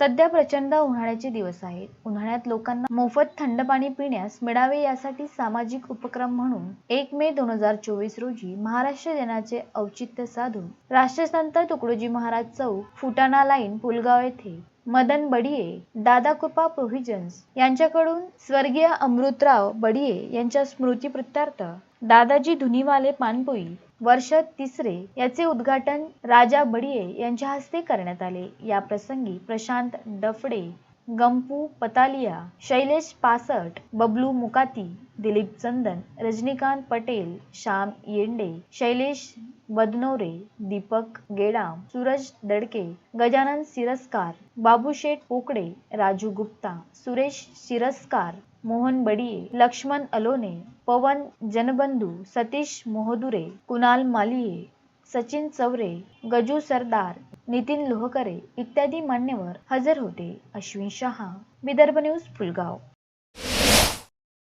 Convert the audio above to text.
सध्या प्रचंड उन्हाळ्याचे दिवस आहेत. उन्हाळ्यात लोकांना मोफत थंड पाणी पिण्यास मिळावे यासाठी सामाजिक उपक्रम म्हणून एक मे दोन हजार चोवीस रोजी महाराष्ट्र दिनाचे औचित्य साधून राष्ट्रसंत तुकडोजी महाराज चौक फुटाणा लाईन पुलगाव येथे मदन बडिये दादा कृपा प्रोव्हिजन्स यांच्याकडून स्वर्गीय अमृतराव बडिये यांच्या स्मृतीप्रित्यर्थ दादाजी धुनीवाले पानपोई वर्ष तिसरे याचे उद्घाटन राजा बडिये यांच्या हस्ते करण्यात आले. या प्रसंगी प्रशांत डफडे गंपू, पतालिया, शैलेश पासट, बबलू मुकाती, दिलीप चंदन, रजनीकांत पटेल, श्याम येंडे, शैलेश बदनोरे, दीपक गेडाम, सूरज दडके, गजानन सिरस्कार बाबूशेठ पोकडे, राजू गुप्ता, सुरेश सिरस्कार मोहन बडिये, लक्ष्मण अलोने, पवन जनबंधू, सतीश मोहदुरे, कुणाल मालिये, सचिन चवरे गजू सरदार नितीन लोहकरे इत्यादी मान्यवर हजर होते. अश्विन शहा विदर्भ न्यूज पुलगाव